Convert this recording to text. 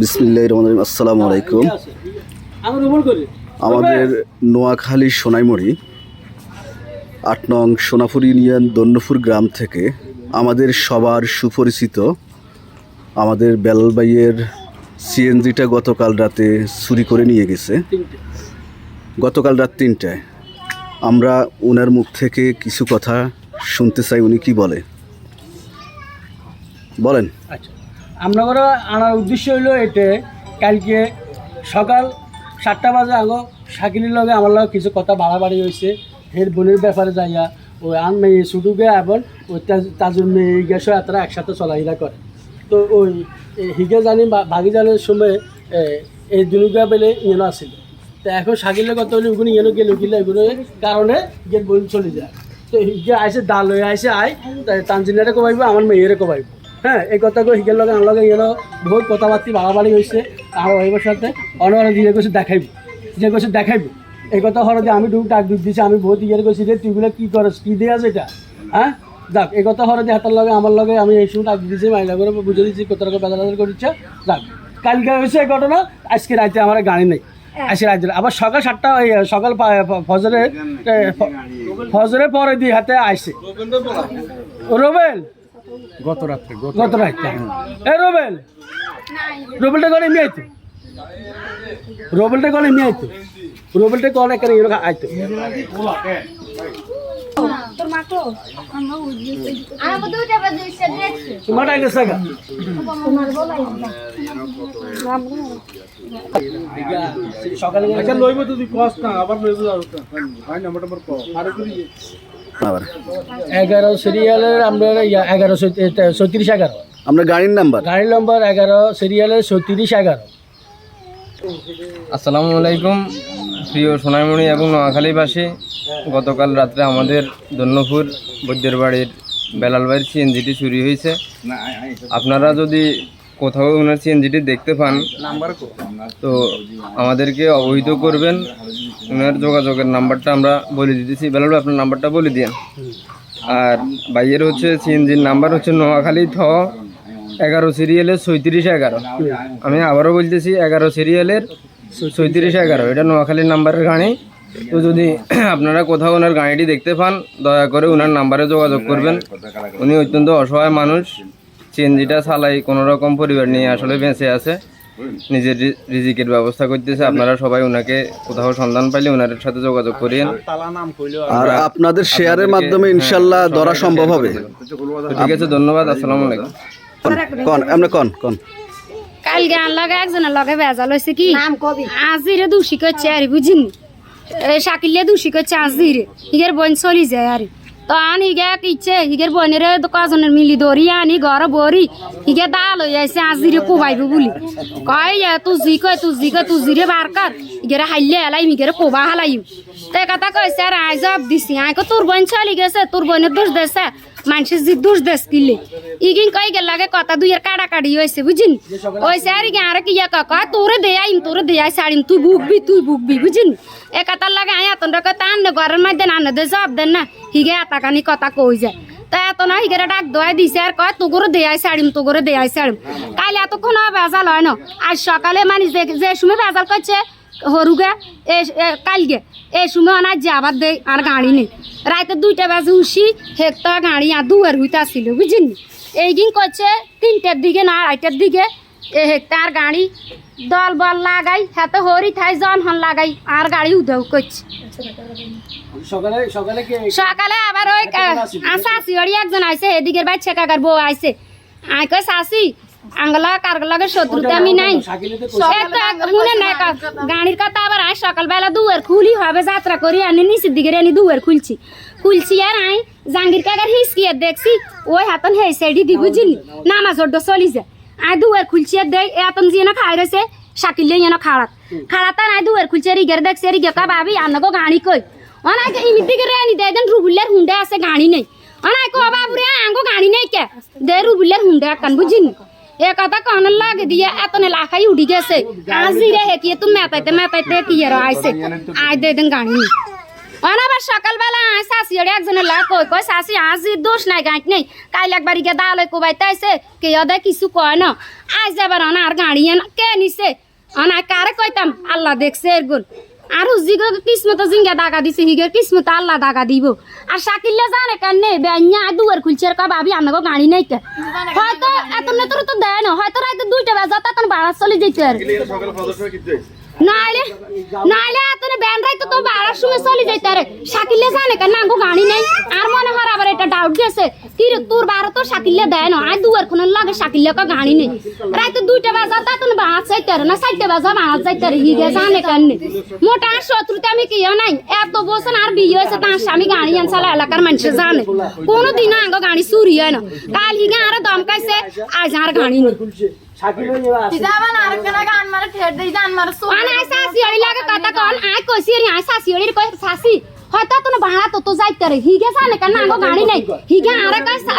বিসমিল্লাহ আসসালামু আলাইকুম। আমাদের নোয়াখালী সোনাইমুড়ি, আট নং সোনাপুর ইউনিয়ন দন্যপুর গ্রাম থেকে আমাদের সবার সুপরিচিত আমাদের বেলালবাইয়ের সিএনজিটা গতকাল রাতে চুরি করে নিয়ে গেছে। গতকাল রাত তিনটায়। আমরা ওনার মুখ থেকে কিছু কথা শুনতে চাই, উনি কি বলে? বলেন। আচ্ছা। করে আনার উদ্দেশ্য হইল এতে কালকে সকাল সাতটা বাজে আগো শাকিলির লগে আমার লগে কিছু কথা বাড়াবাড়ি হয়েছে হের বোনের ব্যাপারে যাইয়া ওই আন মেয়ে সুটুকে এবং ওই তাজুর মেয়ে গেছো এতটা একসাথে চলাফেরা করে। তো ওই হিগে জানি ভাগি জানের সময় এই দুনুকা বেলে ইয়েনো আসছিল তো এখন শাকিলের কথা হলে ওগুলো ইয়েনো গেলে গেলে এগুলো কারণে গেট বোন চলে যায়। তো হিগে আইসে, ডাল হয়ে আইসে, আয় তানজিনিয়ারে কমাইব, আমার মেয়েরে কমাইব। হ্যাঁ এই কথাগুলো হিগের লগে আমার লগে ইয়েনো বহুত কথাবার্তি বাড়াবাড়ি হয়েছে আমার ওয়াইফের সাথে অনেক অনেক দিয়ে কিছু দেখাইব। যে কিছু দেখাইব। এই কথা হলো যে আমি ডুব ডাক ডুব দিছি আমি বহুত ইয়ে করছি যে তুইগুলো কী করস কী দিয়ে আছে এটা? হ্যাঁ? যাক এই কথা হলো যে হাতের লগে আমার লগে আমি এই সময় ডাক দিয়েছি মাইলা করে বুঝে দিচ্ছি কত রকম বেদা করেছে। যাক কালকে হয়েছে এই ঘটনা আজকে রাতে আমার গাড়ি নেই। আজকে রাতে আবার সকাল সাতটা ওই সকাল পা- প- ফজরের এ, ফ- পরে দিয়ে হাতে আইসে রোবেল গত রাত্রে গত গত রাতে এ রোবেল! রোবেলটা করে এমনি আইতো রোবেলটা করে এমনি আইতো রোবেলটা করে এরকম আইতো সাগা। সকালে আচ্ছা লইব তুই কস না আবার লইব ভাই নাম্বার টাম্বার আর এগারো সিরিয়ালের আমরা এগারো ছত্রিশ এগারো। আমরা গাড়ির নাম্বার গাড়ি নম্বর এগারো সিরিয়ালের ছত্রিশ এগারো। আসসালামু আলাইকুম প্রিয় সোনাইমণি এবং নোয়াখালীবাসী। গতকাল রাত্রে আমাদের দন্যপুর বৈদ্যের বাড়ির বেলাল বাড়ির সিএনজিটি চুরি হয়েছে। আপনারা যদি কোথাও ওনার সিএনজিটি দেখতে পান তো আমাদেরকে অবহিত করবেন। ওনার যোগাযোগের নাম্বারটা আমরা বলে দিতেছি। বেলাল আপনার নাম্বারটা বলে দিন আর বাইয়ের হচ্ছে সিএনজির নাম্বার হচ্ছে নোয়াখালী থ এগারো সিরিয়ালের ছয়ত্রিশ এগারো। আমি আবারও বলতেছি এগারো সিরিয়ালের ছয়ত্রিশ এগারো। এটা নোয়াখালীর নাম্বারের গাড়ি। তো যদি আপনারা কোথাও ওনার গাড়িটি দেখতে পান দয়া করে ওনার নাম্বারে যোগাযোগ করবেন। উনি অত্যন্ত অসহায় মানুষ। সিএনজিটা চালাই কোনো রকম পরিবার নিয়ে আসলে বেঁচে আছে। নিজের রিজিকের ব্যবস্থা করতেছে। আপনারা সবাই ওনাকে কোথাও সন্ধান পাইলে ওনার সাথে যোগাযোগ করিয়েন। আর আপনাদের শেয়ারের মাধ্যমে ইনশাল্লাহ ধরা সম্ভব হবে। ঠিক আছে ধন্যবাদ। আসসালামু আলাইকুম। কন কন কন? কালকে আন লগে একজনের লগে বেজাল হয়েছে কি? আজিরে দোষী করছে আরে বুঝিনি। শাকিলে দোষী করছে আজিরে। হিগের বোন চলি যায় আরে। তো আন হিগে ইচ্ছে হিগের বইনেরে কজনের মিলি দৌড়ি আনি ঘর বরি হিগে দাল হয়ে আছে আজিরে কোবাইব বলি কয় ইয়া তু জি কয় তু জি কয় তু জিরে বার কর হিগেরে হাইলে এলাই মিগেরে কোবা হালাই তে কথা কইছে আর আই জব দিছি আই কো তোর বইন চলি গেছে তোর বইনের দোষ দেছে মানুষের যে দোষ দেশ কিলে। ইগিন কই গেল লাগে কথা দুইয়ের কাড়া কাড়ি হয়েছে, বুঝিনি? ওই স্যার ইগে আর কি ইয়া কয় তোরে দে আইম তোরে দে আই তুই বুকবি তুই বুকবি বুঝিনি? এ কথা লাগে আই এতন কে তান ঘরের মধ্যে না দে সব দেন না, হিগে এতাকানি কথা কই যায়। তা এত না, হিগেরে ডাক দোয়াই দিছে, আর কয়, তোগরে দে আই সাড়িম তোগরে দে আই সাড়িম কাল এতক্ষণ আর বেজাল হয় না। আজ সকালে মানে যে সময় বেজাল করছে হরুগে এ এ- কালকে এই সময় অনার যে আবার দে আর গাড়ি নেই রাতে দুইটা বাজে উঠি হেক্টা গাড়ি আর দুয়ার হইতে আসছিল বুঝিনি এইদিন করছে তিনটার দিকে না আড়াইটার দিকে। এ হেক্টা আর গাড়ি দল বল লাগাই হাতে হরি থাই জন হন লাগাই আর গাড়ি উধাও করছে সকালে আবার ওই শাশি একজন আইসে এদিকের বাচ্চা কাকার বউ আইসে আয় কই শাশি আঙ্গলা কারগলাকে শত্রুতা আমি নাই শাকিলে তো একটা শুনে না কা- গাড়ির কথা আবার আই সকালবেলা দুয়ার খুলি হবে যাত্রা করি আনি নিচের দিকে আনি দুয়ার খুলছি খুলছি আর আই জাঙ্গির কাকার হিসকিয়ে দেখছি ওই হাতন হে সেডি দি বুঝিনি নামাজ ওড্ড চলি যায় আই দুয়ার খুলছি আর দেখ এতন যে না খাই রয়েছে শাকিলে যেন খাড়াত খাড়াত আর আই দুয়ার খুলছি রিগের দেখছি রিগে কা ভাবি আনগো গাড়ি কই অনাকে ইমির দিকে রেনি দে দেন রুবুলের হুন্ডে আছে গাড়ি নেই অনাই কো বাবুরে আঙ্গো গাড়ি নেই কে দে রুবুলের হুন্ডে কান বুঝিনি এ কথা কন লাগে দিয়ে এতনে লাখাই উঠি গেছে আজি রে হেকিয়ে তুমি মেতাইতে মেতাইতে কি আর আইছে আই দে দেন গাড়ি নি আবার সকালবেলা আয় শাশি ওরে একজনের লাগ কই কই শাশি আজি দোষ নাই গাঁট নেই কাইল একবার গিয়ে দালে কোবাইতে আইছে কে অদে কিছু কয় না আজ যাবার অনা আর গাড়ি এন কে নিছে অনা কারে কইতাম আল্লাহ দেখছে এরগুন আর জিগর কিসমত জিঙ্গা দাগা দিছে হিগের কিসমত আল্লাহ দাগা দিব। আর শাকিল্লা জানে কান্নে দুয়ার খুলছে কা ভাবি আমাকে গাড়ি নাই কে? হয়তো এত নেতর তো দেয় না হয়তো রাতে দুইটা বাজা তখন বাড়া চলে যেতে আর। নাইলে নাইলে এত ব্যান রাইতে তো বাড়ার সময় চলে যাইতে আর। শাকিল্লা জানে কেন নাঙ্গো গাড়ি নাই আর ডাউট গেছে। কি রে তোর বারো তো শাকিলে দেয় না। আই দুয়ার কোন লাগে শাকিলে কা গাড়ি নেই রাইতে দুইটা বাজা তা তুমি বাড়া চাইতে রে না চারটে বাজা বাড়া চাইতে রে হিগে জানে কেন মোটা আর শত্রুতে আমি কি নাই। এত বছর আর বিয়ে হয়েছে তার স্বামী গাড়ি আনসালা এলাকার মানুষ জানে। কোনোদিন আঙ্গ গাড়ি চুরি হয় না। কাল হিগে আর দমকাইছে আজ আর গাড়ি নেই। আন লাগে কথা কন। আই সাসি ওই কই সাসি। হয়তো তুমি ভাড়া তো তো যাইতে রে হিগে জানে কেন? আঙ্গ গাড়ি নাই। হিগে আরে কই